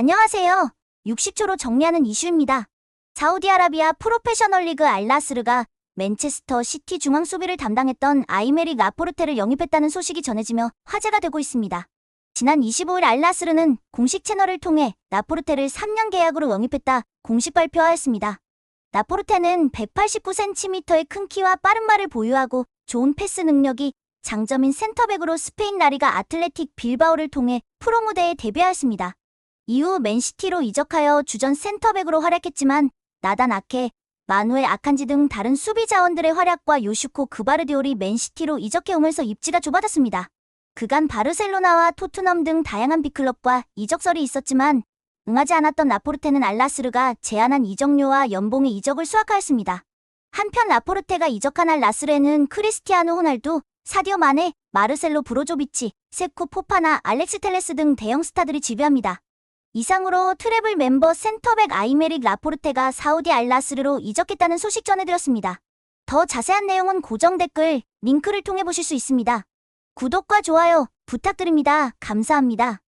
안녕하세요. 60초로 정리하는 이슈입니다. 사우디아라비아 프로페셔널 리그 알라스르가 맨체스터 시티 중앙 수비를 담당했던 아이메릭 라포르테를 영입했다는 소식이 전해지며 화제가 되고 있습니다. 지난 25일 알라스르는 공식 채널을 통해 라포르테를 3년 계약으로 영입했다 공식 발표하였습니다. 라포르테는 189cm의 큰 키와 빠른 말을 보유하고 좋은 패스 능력이 장점인 센터백으로 스페인 라리가 아틀레틱 빌바오를 통해 프로 무대에 데뷔하였습니다. 이후 맨시티로 이적하여 주전 센터백으로 활약했지만 나단 아케, 마누엘 아칸지 등 다른 수비 자원들의 활약과 요슈코 그바르디올이 맨시티로 이적해 오면서 입지가 좁아졌습니다. 그간 바르셀로나와 토트넘 등 다양한 빅클럽과 이적설이 있었지만 응하지 않았던 라포르테는 알라스르가 제안한 이적료와 연봉의 이적을 수확하였습니다. 한편 라포르테가 이적한 알라스르에는 크리스티아노 호날두, 사디오 마네, 마르셀로 브로조비치, 세코 포파나 알렉스 텔레스 등 대형 스타들이 지배합니다. 이상으로 트래블 멤버 센터백 아이메릭 라포르테가 사우디 알라스르로 이적했다는 소식 전해드렸습니다. 더 자세한 내용은 고정 댓글, 링크를 통해 보실 수 있습니다. 구독과 좋아요 부탁드립니다. 감사합니다.